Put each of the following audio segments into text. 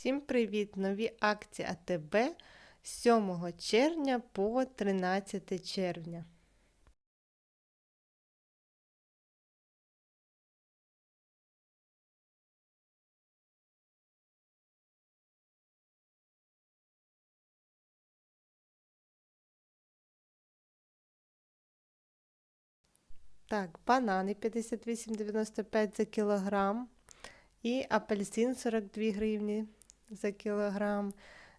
Всім привіт! Нові акції АТБ з 7 червня по 13 червня. Так, банани 58,95 за кілограм і апельсин 42 гривні за кілограм.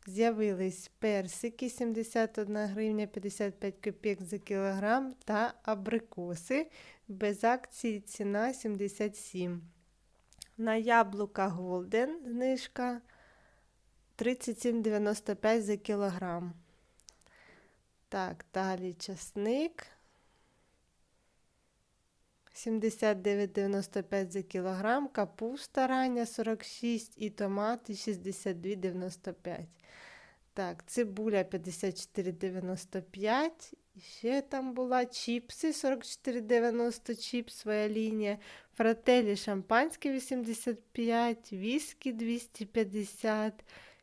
З'явились персики 71 гривня 55 копійок за кілограм та абрикоси. Без акції ціна 77. На яблука Голден знижка 37,95 за кілограм. Так, далі часник 79,95 за кілограм, капуста рання 46 і томати 62,95. Так, цибуля 54,95. І ще там була чіпси 44,90 чіпс, своя лінія. Фрателі шампанське 85, віскі 250.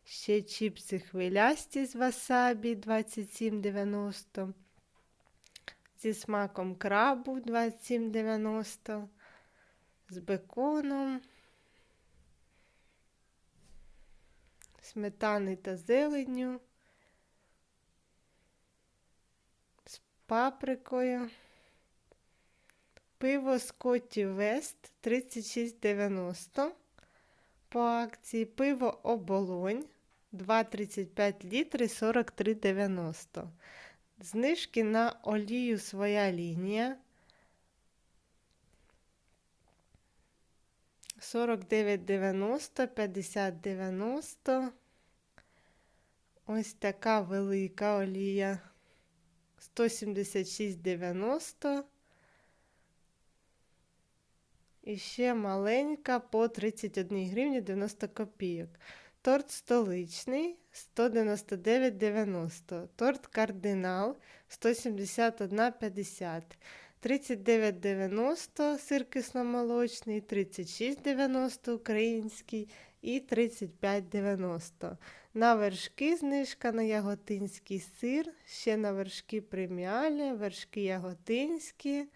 Ще чіпси хвилясті з васабі 27,90 зі смаком крабу 27,90, з беконом, сметани та зеленню, з паприкою, пиво Скотті Вест 36,90 по акції, пиво оболонь 2,35 літри 43,90. Знижки на олію своя лінія. 49,90, 50,90. Ось така велика олія. 176,90. І ще маленька по 31 гривні 90 копійок. Торт столичний 199,90. Торт кардинал 171,50. 39,90 сир кисломолочний, 36,90 український і 35,90. На вершки знижка на яготинський сир, ще на вершки преміальні, вершки яготинські.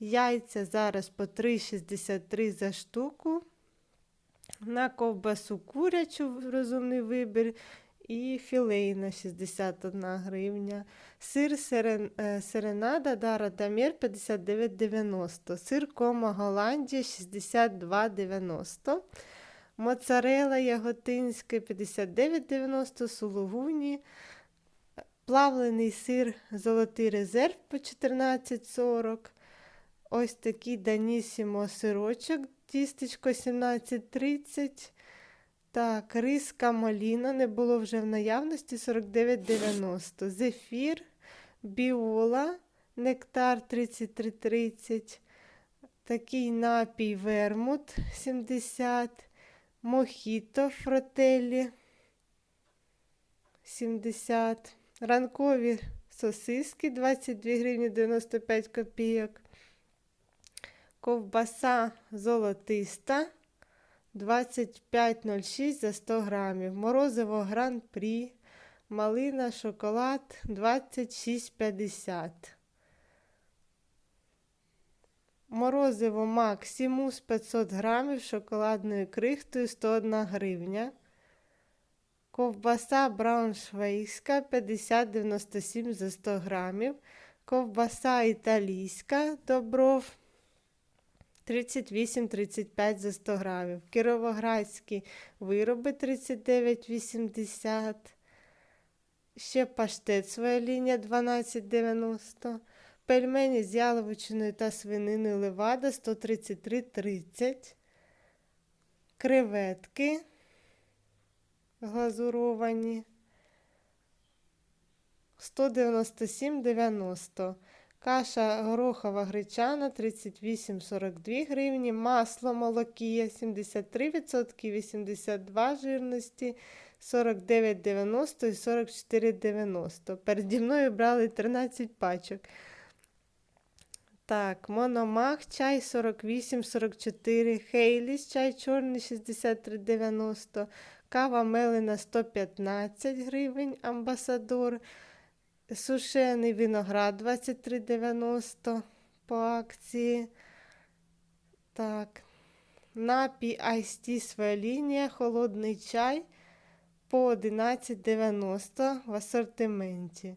Яйця зараз по 3,63 за штуку на ковбасу курячу розумний вибір. І філейна 61 гривня. Сир серен, е, Серенада Дара Дамір 59,90. Сир Кома Голландія 62,90. Моцарела Яготинська 59,90, сулугуні. Плавлений сир Золотий резерв по 14,40. Ось такий Данісімо сирочок тістечко 17,30. Так, риска маліна не було вже в наявності 49,90. Зефір, біола, нектар 33,30. Такий напій вермут 70. Мохіто фротелі 70. Ранкові сосиски 22 гривні 95 копійок. Ковбаса золотиста 25,06 за 100 грамів. Морозиво гран-прі, малина, шоколад 26,50. Морозиво Максимус 500 грамів шоколадною крихтою 101 гривня. Ковбаса брауншвейська 50,97 за 100 грамів. Ковбаса італійська добров 38-35 за 100 грамів. Кіровоградські вироби 39,80. Ще паштет своя лінія 12,90. Пельмені з яловичиною та свининою левада 133,30. Креветки глазуровані 197,90. Каша горохова гречана 38,42 гривні. Масло молокія 73%, 82 жирності, 49,90 і 44,90. Переді мною брали 13 пачок. Так, Мономах чай 48,44, Хейліс чай чорний 63,90, Кава мелена 115 гривень, амбасадор. Сушений виноград 23,90 по акції. Так. Напій Ice своя лінія, холодний чай по 11,90 в асортименті.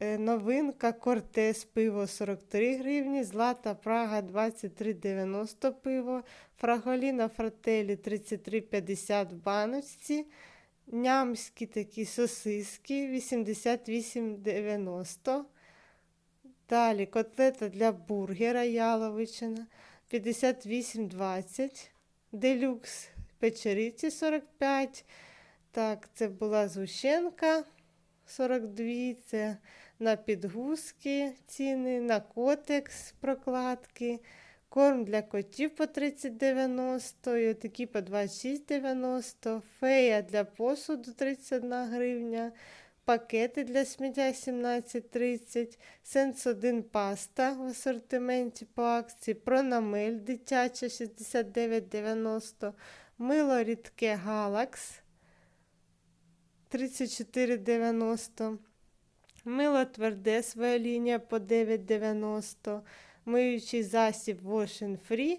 Е, Новинка Кортес пиво 43 гривні, Злата Прага 23,90 пиво, Фраголіна Фрателі 33,50 в баночці, Нямські такі сосиски 88,90. Далі котлета для бургера яловичина 58,20. Делюкс печериці 45. Так, це була згущенка 42. Це на підгузки ціни, на котекс прокладки, корм для котів по 30,90, і по 26,90, фея для посуду 31 гривня, пакети для сміття 17,30, сенс 1 паста в асортименті по акції, прономель дитяча 69,90, мило рідке галакс 34,90. Мило тверде своя лінія по 9,90. Миючий засіб Wash and Free